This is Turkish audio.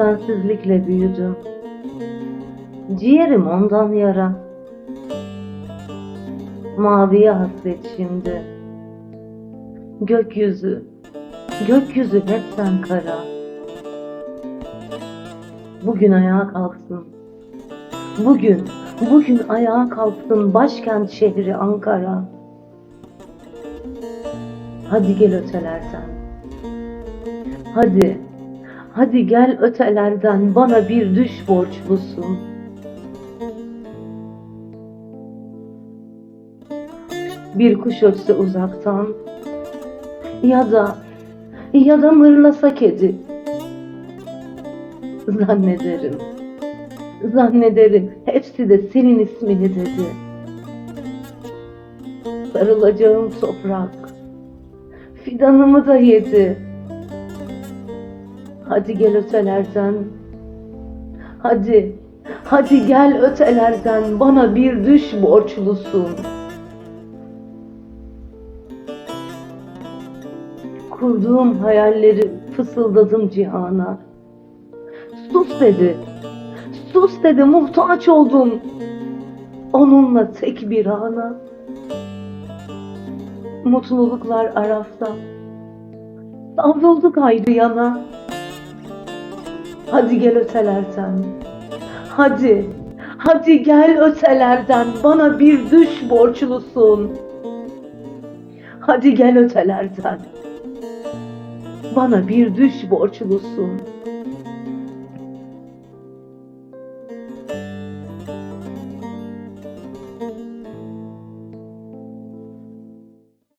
sensizlikle büyüdüm. Ciğerim ondan yara. Maviye hasret şimdi. Gökyüzü, gökyüzü hep sen kara. Bugün ayağa kalksın. Bugün, bugün ayağa kalksın başkent şehri Ankara. Hadi gel ötelerden. Hadi, hadi gel ötelerden bana bir düş borçlusun. Bir kuş ötse uzaktan ya da ya da mırlasa kedi. Zannederim, zannederim hepsi de senin ismini dedi. Sarılacağım toprak, fidanımı da yedi. Hadi gel ötelerden, hadi, hadi gel ötelerden bana bir düş borçlusun. Kurduğum hayalleri fısıldadım cihana. Sus dedi. Sus dedi muhtaç oldum. Onunla tek bir ana. Mutluluklar arafta. Savrulduk ayrı yana. Hadi gel ötelerden. Hadi. Hadi gel ötelerden. Bana bir düş borçlusun. Hadi gel ötelerden. Bana bir düş borçlusun.